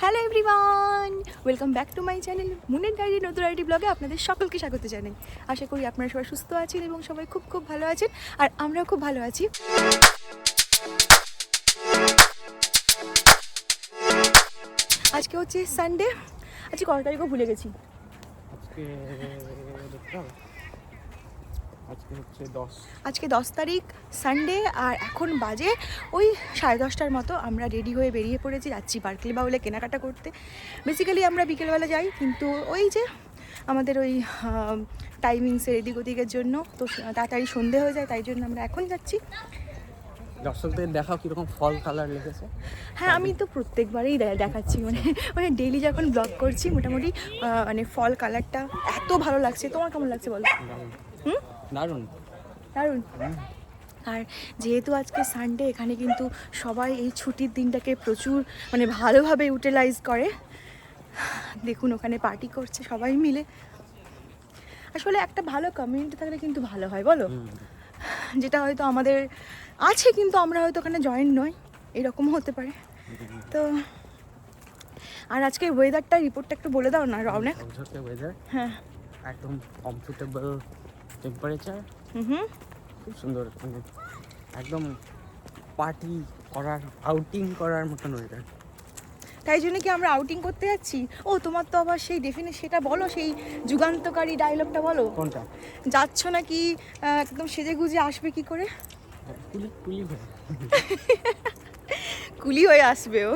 Hello everyone welcome back to my channel মুনের diary নতুন আইডি ব্লগে আপনাদের সকলকে স্বাগত জানাই। আশা করি আপনারা সবাই সুস্থ আছেন এবং সবাই খুব খুব ভালো আছেন, আর আমরাও খুব ভালো আছি। আজকে হচ্ছে সানডে আজকে কত তারিখও ভুলে গেছি। আজকে হচ্ছে দশ। আজকে দশ তারিখ সানডে আর এখন বাজে ওই সাড়ে দশটার মতো। আমরা রেডি হয়ে বেরিয়ে পড়েছি যাচ্ছি বার্কলি বাউলে কেনাকাটা করতে। বেসিক্যালি আমরা বিকেলবেলা যাই কিন্তু ওই যে আমাদের ওই টাইমিংসের এদিক ওদিকের জন্য তো তাড়াতাড়ি সন্ধে হয়ে যায় তাই জন্য আমরা এখন যাচ্ছি। দর্শকদের দেখাও কীরকম ফল কালার লেগেছে। হ্যাঁ আমি তো প্রত্যেকবারেই দেখাচ্ছি মানে মানে ডেইলি যখন ব্লগ করছি মোটামুটি মানে ফল কালারটা এত ভালো লাগছে। তোমার কেমন লাগছে বলো? হুম? দারুণ। দারুণ? আর যেহেতু আজকে সানডে এখানে কিন্তু সবাই এই ছুটির দিনটাকে প্রচুর মানে ভালোভাবে ইউটিলাইজ করে। দেখুন ওখানে পার্টি করছে সবাই মিলে। আসলে একটা ভালো কমিউনিটি থাকলে কিন্তু ভালো হয় বলো? যেটা হয়তো আমাদের আছে কিন্তু আমরা হয়তো ওখানে জয়েন নই। এরকমও হতে পারে। তো আর আজকে ওয়েদারটা রিপোর্টটা একটু বলে দাও না রওনেক ওয়েদার হ্যাঁ। একদম কমফোর্টেবল টেম্পারেচার হুম হুম খুব সুন্দর মানে একদম পার্টি করার আউটিং করার মতন ওয়েদার তাই জন্য কি আমরা আউটিং করতে যাচ্ছি? ও তোমার তো আবার সেই ডেফিনে সেটা বলো সেই যুগান্তকারী ডায়লগটা বলো। কোনটা? যাচ্ছ নাকি একদম সেজে গুজে আসবে কি করে? কুলি কুলি হয়ে কুলি হয়ে আসবে ও।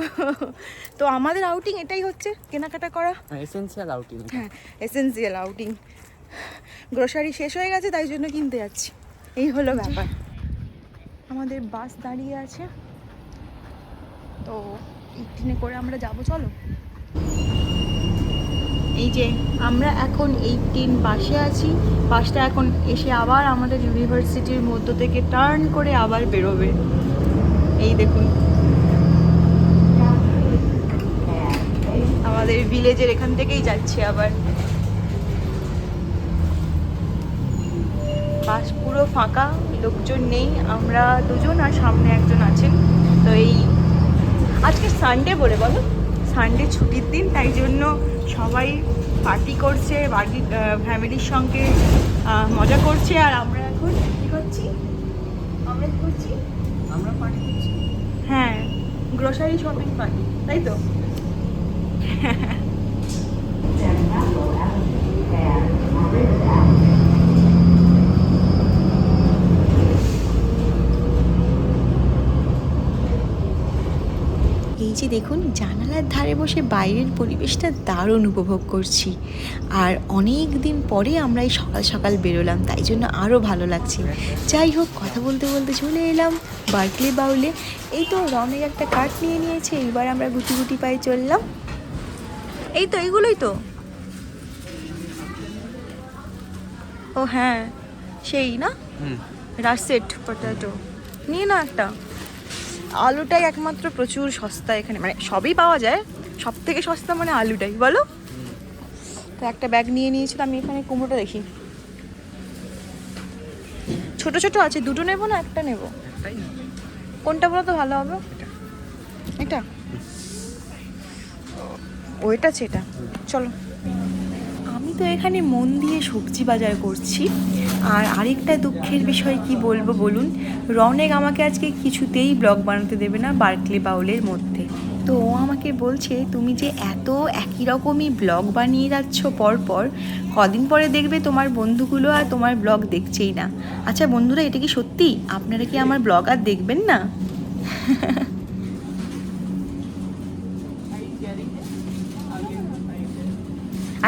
তো আমাদের আউটিং এটাই হচ্ছে কেনাকাটা করা? এসেন্সিয়াল আউটিং হ্যাঁ এসেন্সিয়াল আউটিং গ্রোসারি শেষ হয়ে গেছে, তাই জন্য কিনতে যাচ্ছি। এই হলো ব্যাপার। আমাদের বাস দাঁড়িয়ে আছে। তো এইটিনে করে আমরা যাব, চলো। এই যে আমরা এখন এইটিন বাসে আছি। বাসটা এখন এসে আবার আমাদের ইউনিভার্সিটির মধ্য থেকে টার্ন করে আবার বেরোবে। এই দেখুন। আমাদের ভিলেজের এখান থেকেই যাচ্ছে আবার। বাস পুরো ফাঁকা লোকজন নেই আমরা দুজন আর সামনে একজন আছেন। তো এই আজকে সানডে বলে বলো? সানডে ছুটির দিন তাই জন্য সবাই পার্টি করছে বাড়ির ফ্যামিলির সঙ্গে মজা করছে। আর আমরা এখন কী করছি? আমরা কী করছি? আমরা পার্টি করছি। হ্যাঁ গ্রোসারি শপিং পার্টি তাই তো? এই যে দেখুন জানালার ধারে বসে বাইরের পরিবেশটা দারুণ উপভোগ করছি। আর অনেক দিন পরে আমরা এই সকাল সকাল বেরোলাম তাই জন্য আরও ভালো লাগছে। যাই হোক কথা বলতে বলতে চলে এলাম বার্কলে বাউলে। এই তো রনের একটা কাঠ নিয়ে নিয়েছে এইবার আমরা গুটি গুটি পায়ে চললাম। এই তো এইগুলোই তো। ও হ্যাঁ সেই না? Russet potato. নিয়ে না একটা। আলুটাই একমাত্র প্রচুর সস্তা এখানে। মানে সবই পাওয়া যায় সব থেকে সস্তা মানে আলুটাই বলো? তো একটা ব্যাগ নিয়ে নিয়েছিলাম আমি এখানে কুমড়োটা দেখি। ছোট ছোট আছে দুটো নেব না একটা নেব? একটাই কোনটা বলো তো ভালো হবে? এটা। এটা? ও এটা আছে এটা। চলো। আমি তো এখানে মন দিয়ে সবজি বাজার করছি। আর আরেকটা দুঃখের বিষয় কি বলব বলুন? রনেক আমাকে আজকে কিছুতেই ব্লগ বানাতে দেবে না বার্কলে বাউলের মধ্যে। তো ও আমাকে বলছে, তুমি যে এত একই রকমই ব্লগ বানিয়ে যাচ্ছ পরপর, কদিন পরে দেখবে তোমার বন্ধুগুলো আর তোমার ব্লগ দেখছেই না। আচ্ছা বন্ধুরা, এটা কি সত্যি? আপনারা কি আমার ব্লগ আর দেখবেন না?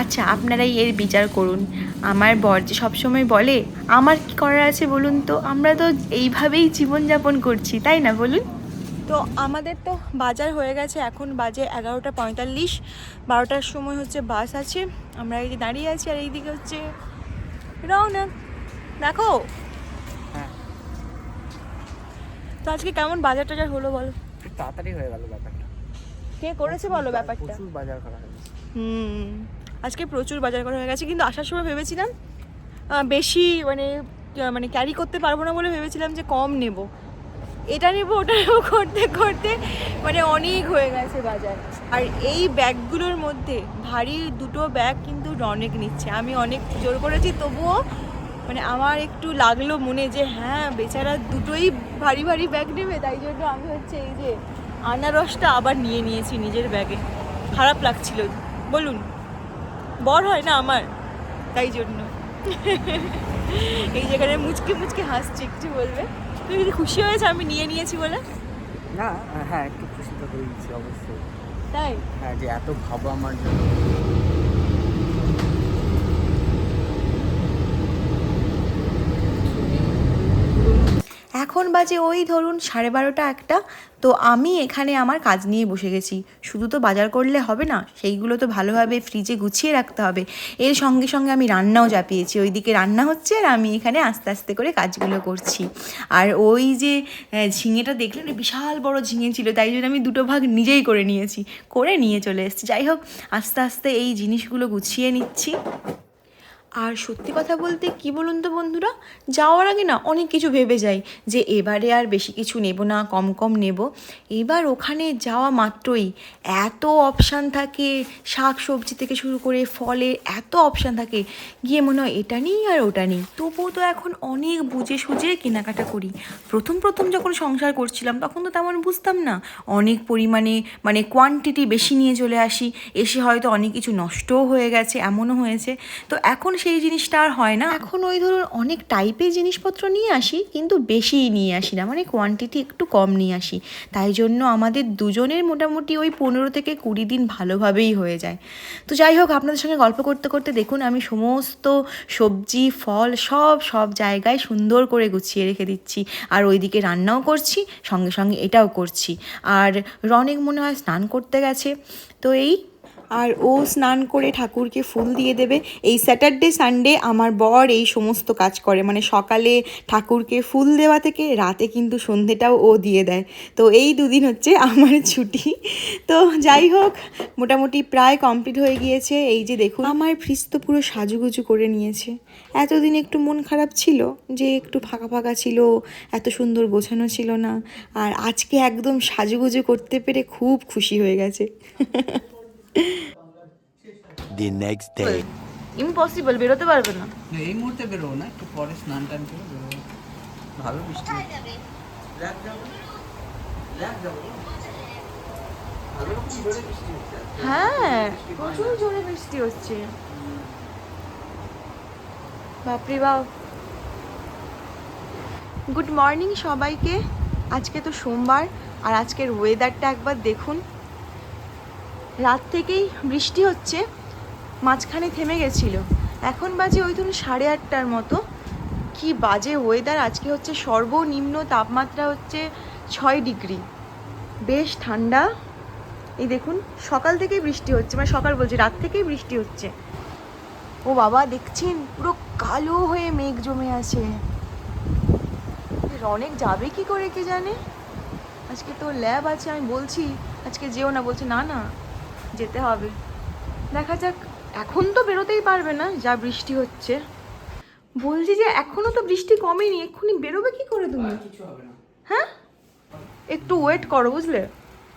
আচ্ছা আপনারাই এর বিচার করুন। আমার বর যে সবসময় বলে আমার কি করার আছে বলুন তো? আমরা তো এইভাবেই জীবনযাপন করছি তাই না বলুন? তো আমাদের তো বাজার হয়ে গেছে এখন বাজে এগারোটা পঁয়তাল্লিশ। বারোটার সময় হচ্ছে বাস আছে আমরা এই যে দাঁড়িয়ে আছি আর এইদিকে হচ্ছে রওনা। দেখো? হ্যাঁ। তো আজকে কেমন বাজার টাজার হলো বলো? তাড়াতাড়ি হয়ে গেল ব্যাপারটা। কে করেছে বলো ব্যাপারটা? প্রচুর বাজার করা হয়েছে। হুম। আজকে প্রচুর বাজার করা হয়ে গেছে, কিন্তু আসার সময় ভেবেছিলাম বেশি মানে মানে ক্যারি করতে পারব না বলে ভেবেছিলাম যে কম নেব। এটা নেব, ওটা নেব করতে করতে মানে অনেক হয়ে গেছে বাজার। আর এই ব্যাগগুলোর মধ্যে ভারী দুটো ব্যাগ কিন্তু অনেক নিচ্ছে। আমি অনেক জোর করেছি, তবুও মানে আমার একটু লাগল মনে যে হ্যাঁ বেচারা দুটোই ভারী ভারী ব্যাগ নেবে, তাই জন্য আমি হচ্ছে এই যে আনারসটা আবার নিয়ে নিয়েছি নিজের ব্যাগে। খারাপ লাগছিল। বলুন। বর হয় না আমার। তাই জন্য। এই জায়গায় মুচকে মুচকে হাসছে একটু বলবে? তুমি যদি খুশি হয়েছে আমি নিয়ে নিয়েছি বলে? না হ্যাঁ একটু খুশি তো হয়েছি অবশ্যই। তাই? হ্যাঁ যে এত ভাবো আমার জন্য। এখন বাজে ওই ধরুন সাড়ে বারোটা একটা, তো আমি এখানে আমার কাজ নিয়ে বসে গেছি। শুধু তো বাজার করলে হবে না, সেইগুলো তো ভালোভাবে ফ্রিজে গুছিয়ে রাখতে হবে। এর সঙ্গে সঙ্গে আমি রান্নাও চাপিয়েছি। ওইদিকে রান্না হচ্ছে আর আমি এখানে আস্তে আস্তে করে কাজগুলো করছি। আর ওই যে ঝিঙেটা দেখলেন? বিশাল বড় ঝিঙে ছিল, তাই জন্য আমি দুটো ভাগ নিজেই করে নিয়েছি, করে নিয়ে চলে এসেছি। যাই হোক, আস্তে আস্তে এই জিনিসগুলো গুছিয়ে নিচ্ছি। আর সত্যি কথা বলতে কি বলুন তো বন্ধুরা, যাওয়ার আগে না অনেক কিছু ভেবে যাই যে এবারে আর বেশি কিছু নেব না, কম কম নেব। এবার ওখানে যাওয়া মাত্রই এত অপশান থাকে, শাক সবজি থেকে শুরু করে ফলে এত অপশান থাকে, গিয়ে মনে হয় এটা নেই আর ওটা নেই। তবুও তো এখন অনেক বুঝে সুঝে কেনাকাটা করি। প্রথম প্রথম যখন সংসার করছিলাম তখন তো তেমন বুঝতাম না। অনেক পরিমাণে মানে কোয়ান্টিটি বেশি নিয়ে চলে আসি, এসে হয়তো অনেক কিছু নষ্টও হয়ে গেছে, এমনও হয়েছে। তো এখন সেই জিনিসটা আর হয় না। এখন ওই ধরুন অনেক টাইপের জিনিসপত্র নিয়ে আসি, কিন্তু বেশি নিয়ে আসি না। মানে কোয়ান্টিটি একটু কম নিয়ে আসি। তাই জন্য আমাদের দুজনের মোটামুটি ওই পনেরো থেকে কুড়ি দিন ভালোভাবেই হয়ে যায়। তো যাই হোক, আপনাদের সঙ্গে গল্প করতে করতে দেখুন, আমি সমস্ত সবজি, ফল সব সব জায়গায় সুন্দর করে গুছিয়ে রেখে দিচ্ছি। আর ওইদিকে রান্নাও করছি, সঙ্গে সঙ্গে এটাও করছি। আর রনেক মনে হয় স্নান করতে গেছে। তো এই আর ও স্নান করে ঠাকুরকে ফুল দিয়ে দেবে। এই স্যাটারডে সানডে আমার বর এই সমস্ত কাজ করে। মানে সকালে ঠাকুরকে ফুল দেওয়া থেকে রাতে কিন্তু সন্ধেটাও ও দিয়ে দেয়। তো এই দুদিন হচ্ছে আমার ছুটি। তো যাই হোক, মোটামুটি প্রায় কমপ্লিট হয়ে গিয়েছে। এই যে দেখুন, আমার ফ্রিজ তো পুরো সাজুগুজু করে নিয়েছে। এতদিন একটু মন খারাপ ছিল যে একটু ফাঁকা ফাঁকা ছিল, এত সুন্দর গোছানো ছিল না। আর আজকে একদম সাজুগুজু করতে পেরে খুব খুশি হয়ে গেছে। the next day. ইম্পসিবল বেরোতে পারবে না। এই মুহূর্তে বেরোবো না একটু পরে স্নান টান করে বেরোবো ভালো বৃষ্টি হ্যাঁ প্রচুর জোরে বৃষ্টি হচ্ছে। বাপরে বাপ। গুড মর্নিং সবাইকে। আজকে তো সোমবার আর আজকের ওয়েদারটা একবার দেখুন। রাত থেকেই বৃষ্টি হচ্ছে। মাঝখানে থেমে গেছিল। এখন বাজে ওই ধরুন সাড়ে আটটার মতো। কি বাজে ওয়েদার আজকে হচ্ছে সর্বনিম্ন তাপমাত্রা হচ্ছে ছয় ডিগ্রি। বেশ ঠান্ডা। এই দেখুন, সকাল থেকেই বৃষ্টি হচ্ছে মানে সকাল বলছি, রাত থেকেই বৃষ্টি হচ্ছে। ও বাবা, দেখছেন? পুরো কালো হয়ে মেঘ জমে আছে। অনেক যাবে কি করে কে জানে? আজকে তো ল্যাব আছে, আমি বলছি, আজকে যেও না, বলছে, না না যেতে হবে। দেখা যাক এখন তো বেরোতেই পারবে না যা বৃষ্টি হচ্ছে। বলছি যে এখনও তো বৃষ্টি কমেনি এক্ষুনি বেরোবে কি করে তুমি? হ্যাঁ? একটু ওয়েট করো বুঝলে?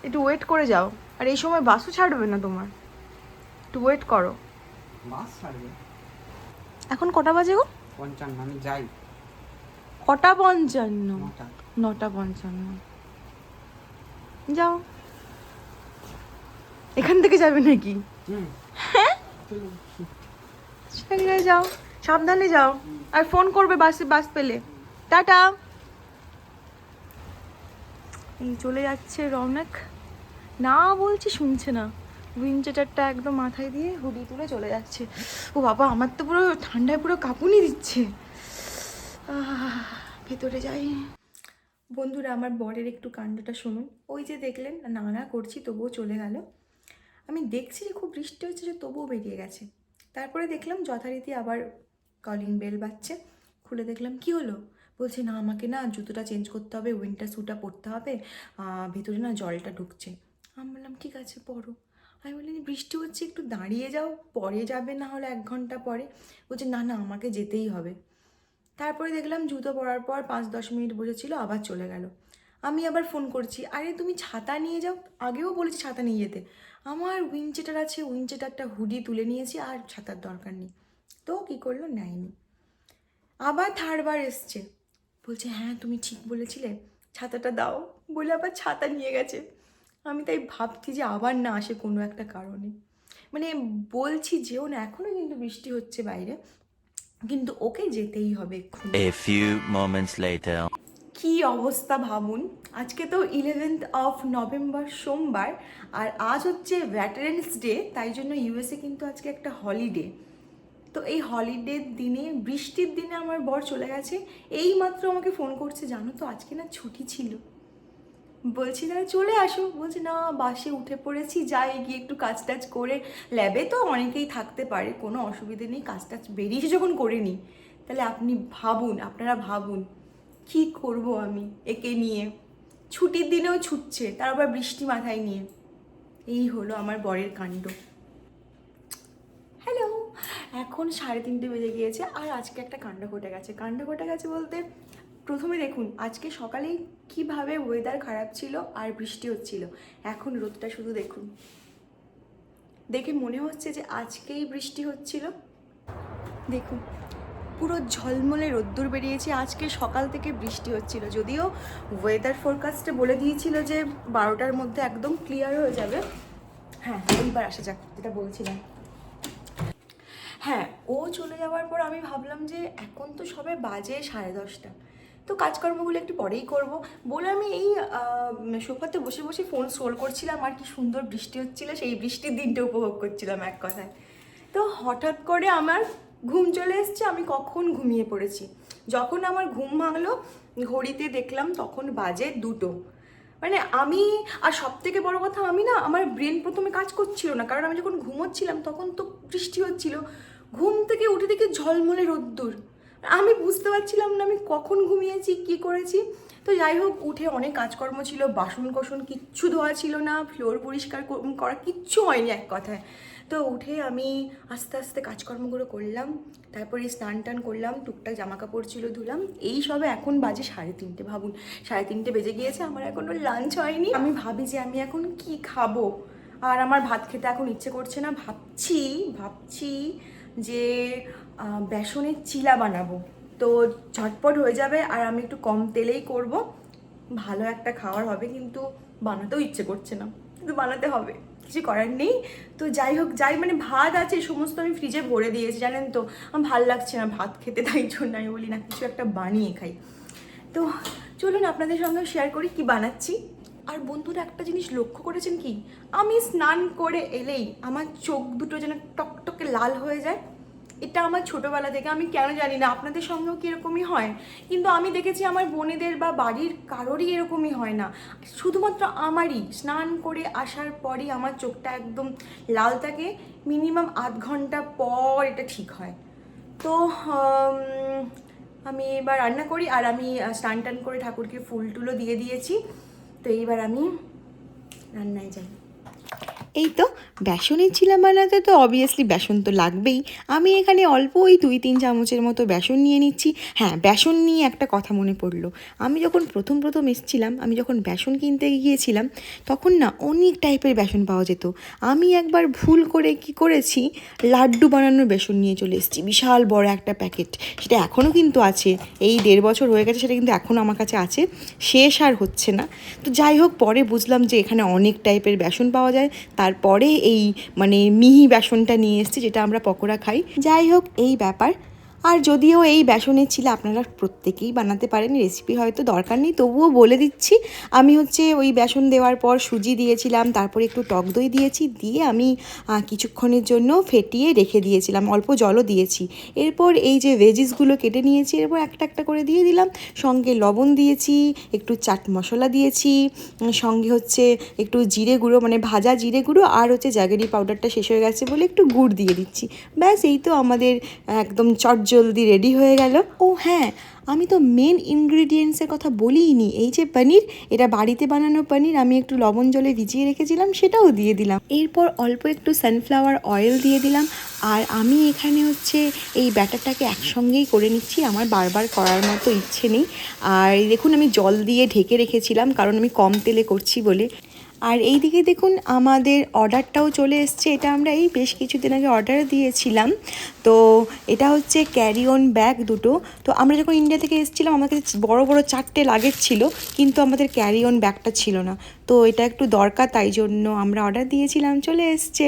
একটু ওয়েট করে যাও। আর এই সময় বাসও ছাড়বে না তোমার। একটু ওয়েট করো। এখন কটা বাজে গো? পঞ্চান্ন আমি যাই। কটা পঞ্চান্ন? নটা পঞ্চান্ন। যাও। এখান থেকে যাবে নাকি? ঠিক আছে যাও। সাবধানে যাও। আর ফোন করবে বাসে বাস পেলে। টাটা। এই চলে যাচ্ছে রৌনক না বলছি শুনছে না। উইন্টারটা একদম মাথায় দিয়ে হুডি তুলে চলে যাচ্ছে। ও বাবা আমার তো পুরো ঠান্ডায় পুরো কাঁপুনি দিচ্ছে। আহ, ভেতরে যাই। বন্ধুরা আমার বরের একটু কাণ্ডটা শুনুন। ওই যে দেখলেন না না করছি তবুও চলে গেল। আমি দেখছি যে খুব বৃষ্টি হচ্ছে যে তবুও বেরিয়ে গেছে। তারপরে দেখলাম যথারীতি আবার কলিং বেল বাজছে। খুলে দেখলাম, কি হলো? বলছে, না, আমাকে না জুতোটা চেঞ্জ করতে হবে উইন্টার শ্যুটা পরতে হবে ভেতরে না জলটা ঢুকছে। আমি বললাম, ঠিক আছে, পরো। আমি বললাম বৃষ্টি হচ্ছে, একটু দাঁড়িয়ে যাও, পরে যাবে না হলে এক ঘণ্টা পরে। বলছে, না না, আমাকে যেতেই হবে। তারপরে দেখলাম জুতো পরার পর পাঁচ দশ মিনিট বসেছিল, আবার চলে গেল। আমি আবার ফোন করছি, আরে, তুমি ছাতা নিয়ে যাও। আগেও বলেছি ছাতা নিয়ে যেতে। আমার উইনচেটার আছে উইনচেটারটা হুডি তুলে নিয়েছি আর ছাতার দরকার নেই। তো কী করল? নেয়নি। আবার থার্ডবার এসছে। বলছে হ্যাঁ তুমি ঠিক বলেছিলে। ছাতাটা দাও। বলে আবার ছাতা নিয়ে গেছে। আমি তাই ভাবছি যে আবার না আসে কোনো একটা কারণে। মানে বলছি যেও না, এখনও কিন্তু বৃষ্টি হচ্ছে বাইরে। কিন্তু ওকে যেতেই হবে A. কি অবস্থা ভাবুন? আজকে তো ইলেভেন্থ অফ নভেম্বর সোমবার, আর আজ হচ্ছে ভ্যাটারেন্স ডে তাই জন্য ইউএসএ কিন্তু আজকে একটা হলিডে তো এই হলিডের দিনে, বৃষ্টির দিনে আমার বর চলে গেছে। এই মাত্র আমাকে ফোন করছে, জানো তো, আজকে না ছুটি ছিল। বলছি, তাহলে চলে আসো। বলছে, না, বাসে উঠে পড়েছি, যাই, গিয়ে একটু কাজ টাজ করে। ল্যাবে তো অনেকেই থাকতে পারে, কোনো অসুবিধে নেই কাজ টাজ বেরিয়েছে যখন করে নিই তাহলে আপনি ভাবুন, আপনারা ভাবুন। কি করব আমি একে নিয়ে? ছুটির দিনেও ছুটছে, তার আবার বৃষ্টি মাথায় নিয়ে। এই হলো আমার বরের কাণ্ড। হ্যালো এখন সাড়ে তিনটে বেজে গিয়েছে আর আজকে একটা কাণ্ড ঘটে গেছে। কাণ্ড ঘটে গেছে বলতে, প্রথমে দেখুন, আজকে সকালেই কীভাবে ওয়েদার খারাপ ছিল আর বৃষ্টি হচ্ছিল। এখন রোদটা শুধু দেখুন। দেখে মনে হচ্ছে যে আজকেই বৃষ্টি হচ্ছিল। দেখুন পুরো ঝলমলে রোদ্দুর বেরিয়েছে। আজকে সকাল থেকে বৃষ্টি হচ্ছিল। যদিও ওয়েদার ফোরকাস্টে বলে দিয়েছিল যে বারোটার মধ্যে একদম ক্লিয়ার হয়ে যাবে। হ্যাঁ এইবার আসা যাক, যেটা বলছিলাম। হ্যাঁ ও চলে যাওয়ার পর আমি ভাবলাম যে এখন তো সবে বাজে সাড়ে দশটা। তো কাজকর্মগুলো একটু পরেই করব। বলে আমি এই সোফাতে বসে বসে ফোন স্ক্রোল করছিলাম, আর কি সুন্দর বৃষ্টি হচ্ছিল। সেই বৃষ্টির দিনটা উপভোগ করছিলাম এক কথায়। তো হঠাৎ করে আমার ঘুম চলে এসছে, আমি কখন ঘুমিয়ে পড়েছি? যখন আমার ঘুম ভাঙলো, ঘড়িতে দেখলাম তখন বাজে দুটো। মানে আমি, আর সব থেকে বড় কথা, আমি না, আমার ব্রেন প্রথমে কাজ করছিল না, কারণ আমি যখন ঘুমোচ্ছিলাম তখন তো বৃষ্টি হচ্ছিল। ঘুম থেকে উঠে দেখি ঝলমলে রোদ্দুর। আমি বুঝতে পারছিলাম না আমি কখন ঘুমিয়েছি, কি করেছি। তো যাই হোক, উঠে অনেক কাজকর্ম ছিল বাসন কোসন কিচ্ছু ধোয়া ছিল না ফ্লোর পরিষ্কার করা কিচ্ছু হয়নি এক কথায়। তো উঠে আমি আস্তে আস্তে কাজকর্মগুলো করলাম, তারপরে স্নান টান করলাম, টুকটাক জামা কাপড় ছিল ধুলাম। এই সবে এখন বাজে সাড়ে তিনটে ভাবুন। সাড়ে তিনটে বেজে গিয়েছে, আমার এখনও লাঞ্চ হয়নি। আমি ভাবি যে আমি এখন কি খাব? আর আমার ভাত খেতে এখন ইচ্ছে করছে না, ভাবছি ভাবছি যে বেসনের চিলা বানাবো। তো ঝটপট হয়ে যাবে আর আমি একটু কম তেলেই করব। ভালো একটা খাওয়ার হবে কিন্তু বানাতেও ইচ্ছে করছে না, কিন্তু বানাতে হবে, কিছু করার নেই। তো যাই হোক, যাই মানে ভাত আছে সমস্ত আমি ফ্রিজে ভরে দিয়েছি, জানেন তো? আমার ভালো লাগছে না ভাত খেতে, তাই জন্য আমি বলি, না, কিছু একটা বানিয়ে খাই। তো চলুন আপনাদের সঙ্গে শেয়ার করি কি বানাচ্ছি। আর বন্ধুরা, একটা জিনিস লক্ষ্য করেছেন কি? আমি স্নান করে এলেই আমার চোখ দুটো যেন টকটকে লাল হয়ে যায়। এটা আমার ছোটোবেলা থেকে, আমি কেন জানি না, আপনাদের সঙ্গেও কীরকমই হয়? কিন্তু আমি দেখেছি আমার বোনেদের বা বাড়ির কারোরই এরকমই হয় না। শুধুমাত্র আমারই, স্নান করে আসার পরই আমার চোখটা একদম লাল থাকে, মিনিমাম আধ ঘণ্টা পর এটা ঠিক হয়। তো, আমি এবার রান্না করি, আর আমি স্নান টান করে ঠাকুরকে ফুল টুলো দিয়ে দিয়েছি। তো এইবার আমি রান্নায় যাই। এই তো বেসনের চিলা বানাতে তো অবভিয়াসলি বেসন তো লাগবেই। আমি এখানে অল্প ওই দুই তিন চামচের মতো বেসন নিয়ে নিচ্ছি। হ্যাঁ বেসন নিয়ে একটা কথা মনে পড়ল। আমি যখন প্রথম প্রথম এসেছিলাম, আমি যখন বেসন কিনতে গিয়েছিলাম, তখন না অনেক টাইপের বেসন পাওয়া যেত। আমি একবার ভুল করে কি করেছি, লাড্ডু বানানোর বেসন নিয়ে চলে এসেছি। বিশাল বড় একটা প্যাকেট। সেটা এখনও কিন্তু আছে। এই দেড় বছর হয়ে গেছে, সেটা কিন্তু এখনও আমার কাছে আছে। শেষ আর হচ্ছে না। তো যাই হোক, পরে বুঝলাম যে এখানে অনেক টাইপের বেসন পাওয়া যায়। তারপরে এই মানে মিহি বেসনটা নিয়ে এসছি যেটা আমরা পকোড়া খাই। যাই হোক এই ব্যাপার। আর যদিও এই বেসনের ছিল আপনারা প্রত্যেকেই বানাতে পারেন রেসিপি হয়তো দরকার নেই, তবুও বলে দিচ্ছি, আমি হচ্ছে ওই বেসন দেওয়ার পর সুজি দিয়েছিলাম, তারপরে একটু টক দই দিয়েছি, দিয়ে আমি কিছুক্ষণের জন্য ফেটিয়ে রেখে দিয়েছিলাম, অল্প জলও দিয়েছি। এরপর এই যে ভেজিসগুলো কেটে নিয়েছি, এরপর একটা একটা করে দিয়ে দিলাম, সঙ্গে লবণ দিয়েছি, একটু চাট মশলা দিয়েছি সঙ্গে হচ্ছে একটু জিরে গুঁড়ো মানে ভাজা জিরে গুঁড়ো আর হচ্ছে জ্যাগেরি পাউডারটা শেষ হয়ে গেছে বলে একটু গুড় দিয়ে দিচ্ছি। ব্যাস, এই তো আমাদের, একদম জলদি রেডি হয়ে গেল। ও হ্যাঁ আমি তো মেন ইনগ্রিডিয়েন্টসের কথা বলিনি এই যে পনির, এটা বাড়িতে বানানো পনির, আমি একটু লবণ জলে ভিজিয়ে রেখেছিলাম, সেটাও দিয়ে দিলাম। এরপর অল্প একটু সানফ্লাওয়ার অয়েল দিয়ে দিলাম। আর আমি এখানে হচ্ছে এই ব্যাটারটাকে একসঙ্গেই করে নিচ্ছি, আমার বারবার করার মতো ইচ্ছে নেই। আর দেখুন, আমি জল দিয়ে ঢেকে রেখেছিলাম, কারণ আমি কম তেলে করছি বলে। আর এই দিকে দেখুন আমাদের অর্ডারটাও চলে এসছে। এটা আমরা এই বেশ কিছুদিন আগে অর্ডার দিয়েছিলাম। তো এটা হচ্ছে ক্যারি অন ব্যাগ দুটো। তো আমরা যখন ইন্ডিয়া থেকে এসেছিলাম, আমাদের বড় বড় চারটে লাগেজ ছিল, কিন্তু আমাদের ক্যারি অন ব্যাগটা ছিল না। তো এটা একটু দরকার, তাই জন্য আমরা অর্ডার দিয়েছিলাম, চলে এসছে।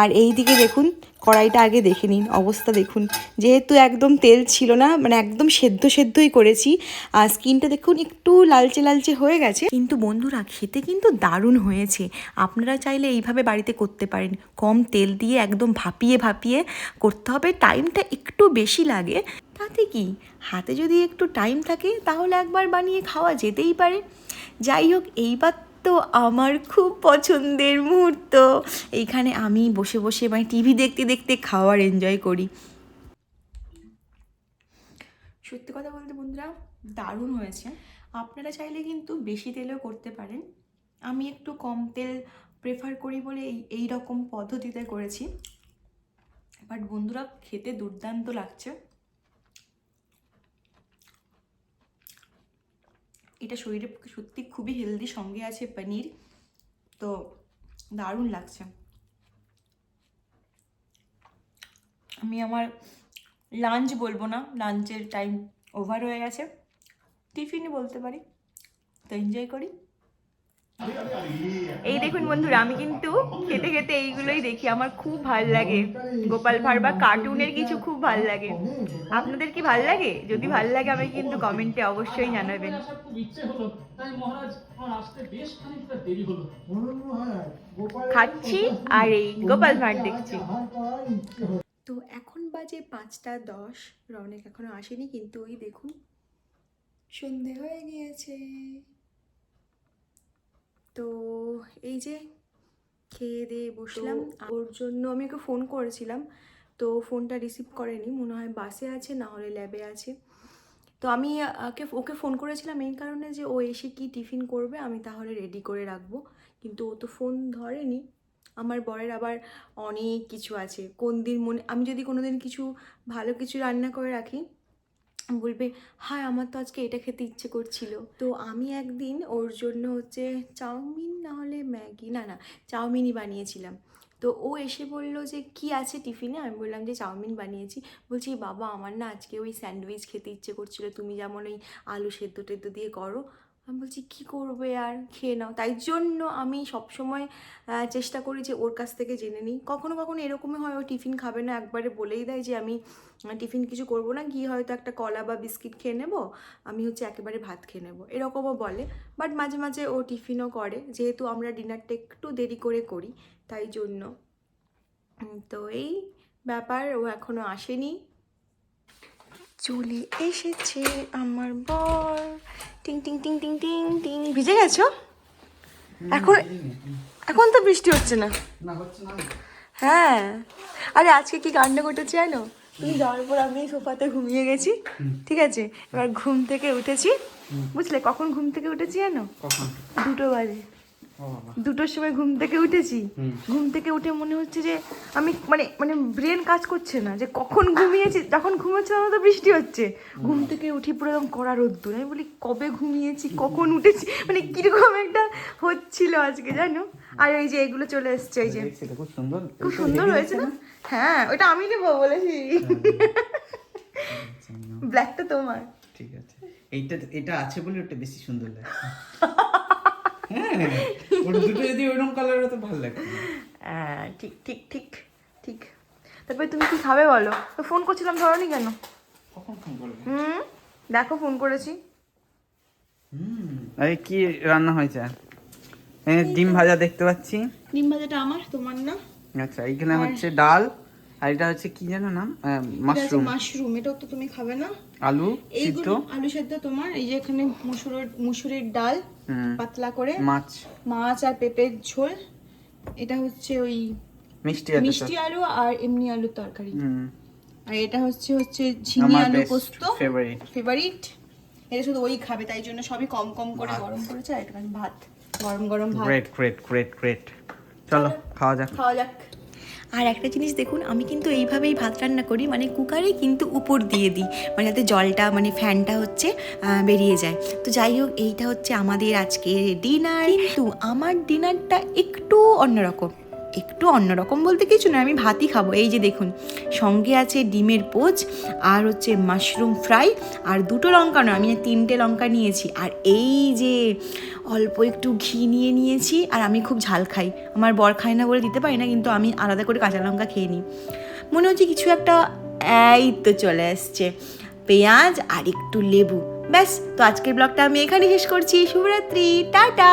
আর এই দিকে দেখুন কড়াইটা আগে দেখে নিন, অবস্থা দেখুন। যেহেতু একদম তেল ছিল না মানে একদম সেদ্ধ সেদ্ধই করেছি, আর স্কিনটা দেখুন একটু লালচে লালচে হয়ে গেছে। কিন্তু বন্ধুরা, খেতে কিন্তু দারুণ হয়েছে। আপনারা চাইলে এইভাবে বাড়িতে করতে পারেন। কম তেল দিয়ে একদম ভাপিয়ে ভাপিয়ে করতে হবে, টাইমটা একটু বেশি লাগে। তাতে কি? হাতে যদি একটু টাইম থাকে, তাহলে একবার বানিয়ে খাওয়া যেতেই পারে। যাই হোক, এইবার তো আমার খুব পছন্দের মুহূর্ত। এইখানে আমি বসে বসে মানে টিভি দেখতে দেখতে খাওয়ার এনজয় করি। সত্যি কথা বলতে বন্ধুরা, দারুণ হয়েছে। আপনারা চাইলে কিন্তু বেশি তেলেও করতে পারেন। আমি একটু কম তেল প্রেফার করি বলে এই রকম পদ্ধতিতে করেছি। বাট বন্ধুরা, খেতে দুর্দান্ত লাগছে। এটা শরীরে সত্যি খুবই হেলদি সঙ্গে আছে পনির। তো দারুণ লাগছে। আমি আমার লাঞ্চ বলব না লাঞ্চের টাইম ওভার হয়ে গেছে। টিফিনই বলতে পারি। তো এনজয় করি। এই দেখুন বন্ধুরা আমি কিন্তু খেতে খেতে এইগুলোই দেখি আমার খুব ভালো লাগে। গোপাল ভাঁড় বা কার্টুনের কিছু খুব ভালো লাগে। আপনাদের কি ভালো লাগে? যদি ভালো লাগে আমি কিন্তু কমেন্টে অবশ্যই জানাবেন। আসার খুব ইচ্ছে হলো তাই মহারাজ আমার আসতে বেশ খানিকটা দেরি হলো। খাচ্ছি আর এই গোপাল ভাঁড় দেখছি। তো এখন বাজে পাঁচটা দশ রনেক এখনও আসেনি কিন্তু ওই দেখুন সন্ধে হয়ে গিয়েছে। তো এই যে খেয়ে দিয়ে বসলাম। ওর জন্য আমি ওকে ফোন করেছিলাম তো ফোনটা রিসিভ করেনি। মনে হয় বাসে আছে না হলে ল্যাবে আছে। তো আমি ওকে ওকে ফোন করেছিলাম এই কারণে যে ও এসে কি টিফিন করবে আমি তাহলে রেডি করে রাখব। কিন্তু ও তো ফোন ধরেনি। আমার বরের আবার অনেক কিছু আছে। কোন দিন মনে আমি যদি কোনো দিন কিছু ভালো কিছু রান্না করে রাখি বলবে হ্যাঁ আমার তো আজকে এটা খেতে ইচ্ছে করছিল। তো আমি একদিন ওর জন্য হচ্ছে চাউমিন না হলে ম্যাগি, না না, চাউমিনই বানিয়েছিলাম। তো ও এসে বলল যে, কি আছে টিফিনে? আমি বললাম যে, চাউমিন বানিয়েছি। বলছি, বাবা, আমার না আজকে ওই স্যান্ডউইচ খেতে ইচ্ছে করছিল। তুমি যেমন ওই আলু সেদ্ধ টেদ্ধ দিয়ে করো আমি বলছি, কী করবে আর? খেয়ে নাও। তাই জন্য আমি সবসময় চেষ্টা করি যে ওর কাছ থেকে জেনে নিই। কখনো কখনো এরকমই হয়, ও টিফিন খাবে না, একবারে বলেই দেয় যে, আমি, টিফিন কিছু করব না, গিয়ে হয়তো একটা কলা বা বিস্কিট খেয়ে নেব, আমি হচ্ছে একেবারে ভাত খেয়ে নেব। এরকমও বলে। বাট মাঝে মাঝে ও টিফিনও করে, যেহেতু আমরা ডিনারটা একটু দেরি করে করি, তাই জন্য। তো এই ব্যাপার ও এখনও আসেনি। চলে এসেছে আমার বর। টিং টিং টিং টিং টিং টিং। ভিজে গেছো? এখন এখন তো বৃষ্টি হচ্ছে না। হ্যাঁ। আরে আজকে কি কাণ্ড ঘটেছে জানো? তুমি যাওয়ার পর আমি সোফাতে ঘুমিয়ে গেছি ঠিক আছে? এবার ঘুম থেকে উঠেছি। বুঝলে? কখন ঘুম থেকে উঠেছি জানো? দুটো বাজে। দুটোর সময় ঘুম থেকে উঠেছি। ঘুম থেকে উঠে মনে হচ্ছে যে আমি মানে মানে ব্রেন কাজ করছে না যে কখন ঘুমিয়েছি যখন ঘুমোচ্ছিলাম তখন তো বৃষ্টি হচ্ছে। ঘুম থেকে উঠি পুরো একদম কড়া রোদ্দুর। আমি বলি কবে ঘুমিয়েছি কখন উঠেছি? মানে কীরকম একটা হচ্ছিল আজকে জানো? আর এই যে এগুলো চলে এসছে এই যে খুব সুন্দর। খুব সুন্দর হয়েছে না? হ্যাঁ ওটা আমি নেব বলেছি। ব্ল্যাকটা তোমার। ঠিক আছে। এইটা এটা আছে বলে ওটা বেশি সুন্দর লাগে। হ্যাঁ ওটা দুটো যদি ওইরকম কালার হতো ভালো লাগতো। হ্যাঁ ঠিক ঠিক ঠিক ঠিক। তারপরে তুমি কি খাবে বলো? তো ফোন করছিলাম ধরনি কেন? কখন ফোন করবে? হুম দেখো ফোন করেছি। আরে কি রান্না হয়েছে? এই ডিম ভাজা দেখতে পাচ্ছি। ডিম ভাজাটা আমার তোমার না? আচ্ছা এইখানে হচ্ছে ডাল। আর এটা হচ্ছে কি যেন নাম? মাশরুম মাশরুম এটাও তো তুমি খাবে না? আলু সিদ্ধ? আলু সেদ্ধ তোমার এই যে এখানে মুসুরের মুসুরের ডাল পাতলা করে। মাছ। মাছ আর পেঁপের ঝোল। এটা হচ্ছে ওই মিষ্টি তো মিষ্টি আলু আর এমনি আলুর তরকারি। আর এটা হচ্ছে হচ্ছে ঝিঙে আলু পোস্ত। ফেভারিট ফেভারিট এটা শুধু ওই খাবে তাই জন্য সবই কম কম করে গরম করেছে আর একটুখানি ভাত। গরম গরম ভাত। গ্রেট গ্রেট গ্রেট গ্রেট চলো। খাওয়া যাক। খাওয়া যাক। আর একটা জিনিস দেখুন, আমি কিন্তু এইভাবেই ভাত রান্না করি মানে কুকারে কিন্তু উপর দিয়ে দিই মানে যাতে জলটা মানে ফ্যানটা হচ্ছে বেরিয়ে যায়। তো যাই হোক, এইটা হচ্ছে আমাদের আজকে ডিনার। কিন্তু আমার ডিনারটা একটু অন্যরকম। একটু অন্যরকম বলতে কিছু না আমি ভাতই খাব। এই যে দেখুন, সঙ্গে আছে ডিমের পোচ আর হচ্ছে মাশরুম ফ্রাই আর দুটো লঙ্কা নয়, আমি তিনটে লঙ্কা নিয়েছি। আর এই যে অল্প একটু ঘি নিয়ে নিয়েছি আর আমি খুব ঝাল খাই। আমার বর খায় না বলে দিতে পারি না, কিন্তু আমি আলাদা করে কাঁচা লঙ্কা খেয়ে নিই। মনে হচ্ছে কিছু একটা, এই তো চলে আসছে। পেঁয়াজ আর একটু লেবু। ব্যাস, তো আজকের ব্লগটা আমি এখানে শেষ করছি। শুভরাত্রি, টাটা!